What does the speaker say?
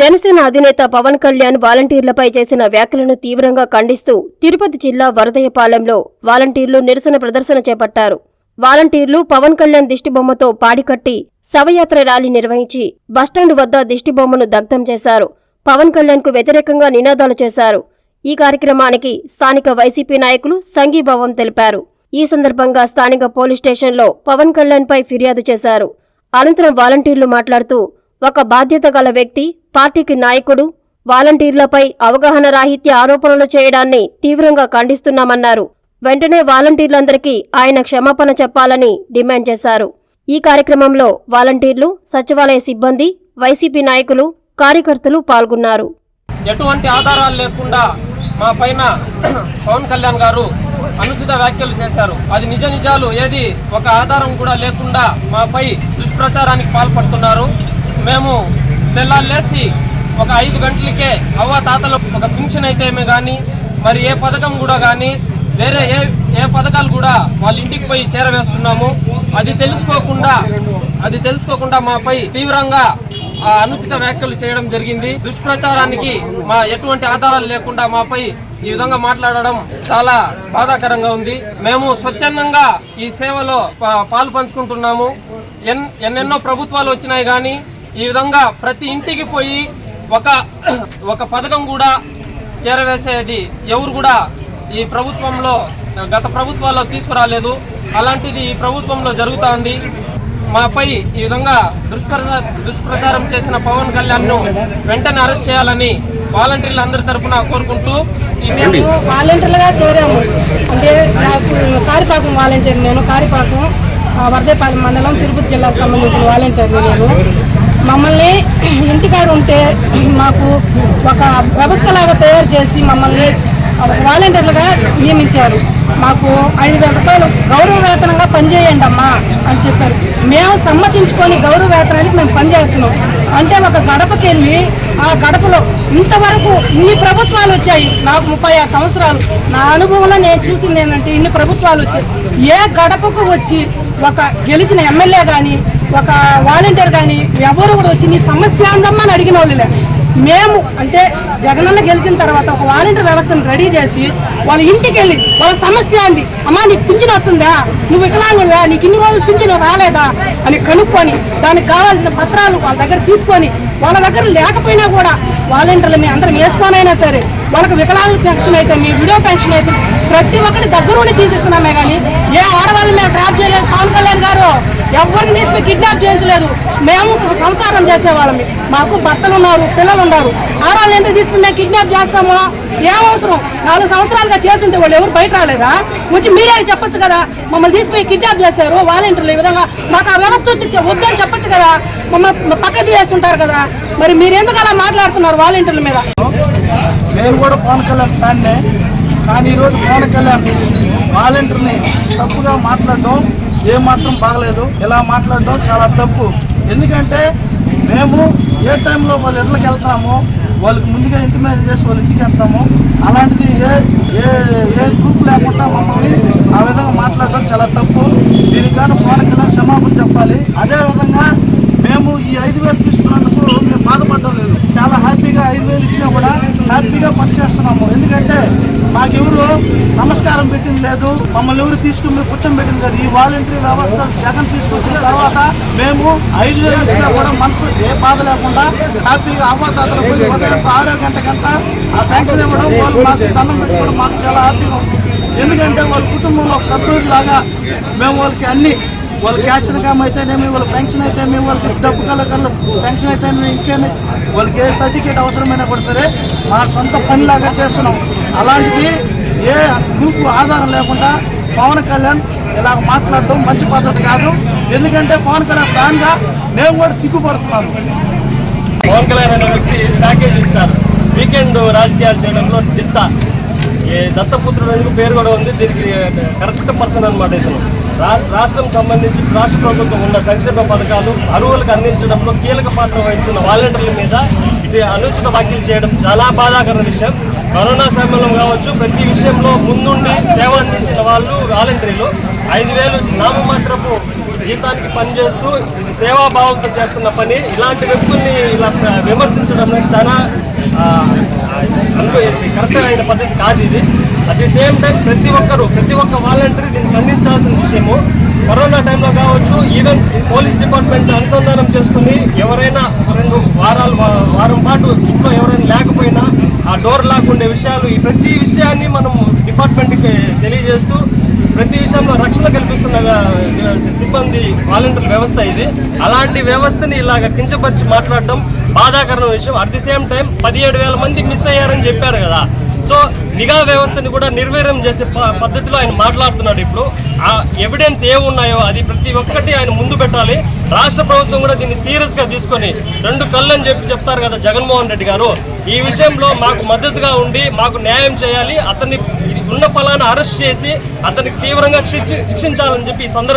జనసేన అధినేత పవన్ కళ్యాణ్ వాలంటీర్లపై చేసిన వ్యాఖ్యలను తీవ్రంగా ఖండిస్తూ తిరుపతి జిల్లా వరదయపాలెంలో వాలంటీర్లు నిరసన ప్రదర్శన చేపట్టారు. వాలంటీర్లు పవన్ కళ్యాణ్ దిష్టిబొమ్మతో పాడికట్టి శవయాత్ర ర్యాలీ నిర్వహించి బస్టాండ్ వద్ద దిష్టిబొమ్మను దగ్ధం చేశారు. పవన్ కళ్యాణ్కు వ్యతిరేకంగా నినాదాలు చేశారు. ఈ కార్యక్రమానికి స్థానిక వైసీపీ నాయకులు సంఘీభావం తెలిపారు. ఈ సందర్భంగా స్థానిక పోలీస్ స్టేషన్లో పవన్ కళ్యాణ్ పై ఫిర్యాదు చేశారు. అనంతరం వాలంటీర్లు మాట్లాడుతూ ఒక బాధ్యత గల వ్యక్తి పార్టీకి నాయకుడు వాలంటీర్లపై అవగాహన రాహిత్య ఆరోపణలు చేయడాన్ని తీవ్రంగా ఖండిస్తున్నామన్నారు. వెంటనే వాలంటీర్లందరికీ ఆయన క్షమాపణ చెప్పాలని డిమాండ్ చేశారు. ఈ కార్యక్రమంలో వాలంటీర్లు సచివాలయ సిబ్బంది వైసీపీ నాయకులు కార్యకర్తలు పాల్గొన్నారు. ఎటువంటి ఆధారాలు లేకుండా మా పైన పవన్ కళ్యాణ్ గారు అనుచిత వ్యాఖ్యలు చేశారు. అది నిజ నిజాలు. ఏది ఒక ఆధారం కూడా లేకుండా మాపై దుష్ప్రచారానికి పాల్పడుతున్నారు. మేము తెల్లాలేసి ఒక ఐదు గంటలకే అవ్వ తాతలు ఒక ఫంక్షన్ అయితేమే కానీ మరి ఏ పథకం కూడా కానీ వేరే ఏ ఏ పథకాలు కూడా వాళ్ళ ఇంటికి పోయి చేరవేస్తున్నాము. అది తెలుసుకోకుండా అది తెలుసుకోకుండా మాపై తీవ్రంగా అనుచిత వ్యాఖ్యలు చేయడం జరిగింది. దుష్ప్రచారానికి మా ఎటువంటి ఆధారాలు లేకుండా మాపై ఈ విధంగా మాట్లాడడం చాలా బాధాకరంగా ఉంది. మేము స్వచ్ఛందంగా ఈ సేవలో పాలు పంచుకుంటున్నాము. ఎన్ ఎన్నెన్నో ప్రభుత్వాలు వచ్చినాయి కానీ ఈ విధంగా ప్రతి ఇంటికి పోయి ఒక ఒక పథకం కూడా చేరవేసేది ఎవరు కూడా ఈ ప్రభుత్వంలో గత ప్రభుత్వాల్లో తీసుకురాలేదు. అలాంటిది ఈ ప్రభుత్వంలో జరుగుతూ ఉంది మాపై ఈ విధంగా దుష్ప్ర దుష్ప్రచారం చేసిన పవన్ కళ్యాణ్ను వెంటనే అరెస్ట్ చేయాలని వాలంటీర్లు అందరి తరపున కోరుకుంటూ మేము వాలంటీర్లుగా చేరాము. అంటే నాకు కారిపాకం వాలంటీర్ నేను కారిపాకం ఆ, వరదేపాలెం మండలం తిరుపతి జిల్లాకు సంబంధించిన వాలంటీర్ని నేను. మమ్మల్ని ఇంటికాడ ఉంటే మాకు ఒక వ్యవస్థలాగా తయారు చేసి మమ్మల్ని వాలంటీర్లుగా నియమించారు. మాకు ఐదు వేల రూపాయలు గౌరవ వేతనంగా పనిచేయండి అమ్మా అని చెప్పారు. మేము సమ్మతించుకొని గౌరవ వేతనానికి మేము పనిచేస్తున్నాం. అంటే ఒక గడపకి వెళ్ళి ఆ గడపలో ఇంతవరకు ఇన్ని ప్రభుత్వాలు వచ్చాయి. నాకు ముప్పై ఆరు సంవత్సరాలు. నా అనుభవంలో నేను చూసింది ఏంటంటే ఇన్ని ప్రభుత్వాలు వచ్చాయి. ఏ గడపకు వచ్చి ఒక గెలిచిన ఎమ్మెల్యే కానీ ఒక వాలంటీర్ కానీ ఎవరు కూడా వచ్చి నీ సమస్య అందమ్మా అని అడిగిన వాళ్ళు లే. మేము అంటే జగనన్న గెలిచిన తర్వాత ఒక వాలంటీర్ వ్యవస్థను రెడీ చేసి వాళ్ళ ఇంటికి వెళ్ళి వాళ్ళ సమస్య అంది అమ్మా నీకు పింఛన్ వస్తుందా? నువ్వు వికలాంగుడువా? నీకు ఇన్ని రోజులు పింఛన్ రాలేదా? అని కనుక్కొని దానికి కావాల్సిన పత్రాలు వాళ్ళ దగ్గర తీసుకొని వాళ్ళ దగ్గర లేకపోయినా కూడా వాలంటీర్లు మీ అందరం వేసుకోనైనా సరే వాళ్ళకి వికలాంగుల పెన్షన్ అయితే మీ విడో పెన్షన్ అయితే ప్రతి ఒక్కరి దగ్గరుండి తీసిస్తున్నామే కానీ ఏ ఆడవాళ్ళని మేము ట్రాప్ చేయలేదు. పవన్ కళ్యాణ్ గారు ఎవరిని తీసుకుని కిడ్నాప్ చేయించలేదు. మేము సంసారం చేసేవాళ్ళమి మాకు భర్తలు ఉన్నారు పిల్లలు ఉన్నారు. ఆడవాళ్ళని ఎంత తీసుకుని మేము కిడ్నాప్ చేస్తామా? ఏమవసరం నాలుగు సంవత్సరాలుగా చేస్తుంటే వాళ్ళు ఎవరు బయట రాలేదా? వచ్చి మీరే చెప్పొచ్చు కదా. మమ్మల్ని తీసుకుపోయి కిడ్నాప్ చేశారు వాలంటీర్లు ఈ విధంగా. మాకు ఆ వ్యవస్థ వచ్చి వద్దని చెప్పొచ్చు కదా. మమ్మల్ని పక్కకి చేస్తుంటారు కదా. మరి మీరు ఎందుకు అలా మాట్లాడుతున్నారు వాలంటీర్ల మీద? నేను కూడా పవన్ కళ్యాణ్ ఫ్యాన్నే. కానీ ఈరోజు పవన్ కళ్యాణ్ వాలంటీర్ని తప్పుగా మాట్లాడడం ఏమాత్రం బాగలేదు. ఇలా మాట్లాడడం చాలా తప్పు. ఎందుకంటే మేము ఏ టైంలో వాళ్ళ ఇళ్ళకి వెళ్తామో వాళ్ళకి ముందుగా ఇంటిమేషన్ చేసి వాళ్ళ ఇంటికి వెళ్తాము అలాంటిది ఏ ఏ ఏ గ్రూప్ లేకుండా మమ్మల్ని ఆ విధంగా మాట్లాడడం చాలా తప్పు. దీనికి కానీ పవన్ కళ్యాణ్ క్షమా చెప్పాలి అదేవిధంగా మేము ఈ ఐదు వేలు తీసుకున్నందుకు మేము బాధపడడం లేదు చాలా హ్యాపీగా ఐదు వేలు ఇచ్చినా కూడా హ్యాపీగా పనిచేస్తున్నాము ఎందుకంటే మాకెవరు నమస్కారం పెట్టింది లేదు. మమ్మల్ని ఎవరు తీసుకుని మీరు కూర్చొని ఈ వాలంటరీ వ్యవస్థ జగన్ తీసుకొచ్చిన తర్వాత మేము ఐదు వేలు ఇచ్చినా కూడా మనసు ఏ బాధ లేకుండా హ్యాపీగా అవ్వతాతలు పోయి ఉదయం ఆరో గంటకంతా ఆ పెన్షన్ ఇవ్వడం వాళ్ళు మాకు దండం పెట్టుకోవడం మాకు చాలా హ్యాపీగా ఉంది. ఎందుకంటే వాళ్ళ కుటుంబంలో ఒక సభ్యుడి లాగా మేము వాళ్ళకి అన్ని వాళ్ళ క్యాస్ట్ ఇన్కమ్ అయితేనేమి వాళ్ళ పెన్షన్ అయితేనేమి వాళ్ళకి డబ్బు కలకర్లు పెన్షన్ అయితేనేమి ఇంకేనే వాళ్ళకి ఏ సర్టిఫికేట్ అవసరమైనా కూడా సరే మా సొంత పనిలాగా చేస్తున్నాం. అలాంటిది ఏ గ్రూప్ ఆధారం లేకుండా పవన్ కళ్యాణ్ ఇలా మాట్లాడటం మంచి పద్ధతి కాదు. ఎందుకంటే పవన్ కళ్యాణ్ ఫ్యాన్గా మేము కూడా సిగ్గుపడుతున్నాము. పవన్ కళ్యాణ్ అనే వ్యక్తి ప్యాకేజ్ ఇచ్చినారు వీకెండ్ రాజకీయాలు చేయడంలో దిత్త ఏ దత్తపుత్రుడు పేరు కూడా ఉంది. దీనికి కరెక్ట్ పర్సన్ అనమాట ఇతను. రాష్ట్ర రాష్ట్రం సంబంధించి రాష్ట్ర ప్రభుత్వం ఉన్న సంక్షేమ పథకాలు అరువులకు అందించడంలో కీలక పాత్ర వహిస్తున్న వాలంటీర్ల మీద ఇది అనుచిత వ్యాఖ్యలు చేయడం చాలా బాధాకర విషయం. కరోనా సమయంలో కావచ్చు ప్రతి విషయంలో ముందుండి సేవ అందించిన వాళ్ళు వాలంటీర్లు. ఐదు వేలు నామమాత్రపు జీతానికి పని చేస్తూ ఇది సేవాభావంతో చేస్తున్న పని. ఇలాంటి వ్యక్తుల్ని ఇలా విమర్శించడం అనేది చాలా కరెక్ట్ అయిన పద్ధతి కాదు ఇది. అట్ ది సేమ్ టైం ప్రతి ఒక్కరు ప్రతి ఒక్క వాలంటీర్ దీన్ని ఖండించాల్సిన విషయము కరోనా టైంలో కావచ్చు ఈవెన్ పోలీస్ డిపార్ట్మెంట్ అనుసంధానం చేసుకుని ఎవరైనా రెండు వారాలు వారం పాటు ఇంట్లో ఎవరైనా లేకపోయినా ఆ డోర్ లాక్కుండే ఉండే విషయాలు ఈ ప్రతి విషయాన్ని మనం డిపార్ట్మెంట్కి తెలియజేస్తూ ప్రతి విషయంలో రక్షణ కల్పిస్తున్న సిబ్బంది వాలంటీర్ వ్యవస్థ ఇది. అలాంటి వ్యవస్థని ఇలాగ కించపరిచి మాట్లాడడం బాధాకరమైన విషయం. అట్ ది సేమ్ టైం పదిహేడు వేల మంది మిస్ అయ్యారని చెప్పారు కదా. సో నిఘా వ్యవస్థని కూడా నిర్వీర్యం చేసే ప- పద్ధతిలో ఆయన మాట్లాడుతున్నాడు ఇప్పుడు. ఆ ఎవిడెన్స్ ఏ ఉన్నాయో అది ప్రతి ఒక్కటి ఆయన ముందు పెట్టాలి. రాష్ట్ర ప్రభుత్వం కూడా దీన్ని సీరియస్గా తీసుకొని రెండు కళ్ళు అని చెప్పి చెప్తారు కదా జగన్మోహన్ రెడ్డి గారు. ఈ విషయంలో మాకు మద్దతుగా ఉండి మాకు న్యాయం చేయాలి. అతన్ని ఉన్న ఫలాన్ని అరెస్ట్ చేసి అతనికి తీవ్రంగా శిక్షించాలని చెప్పి ఈ సందర్భంగా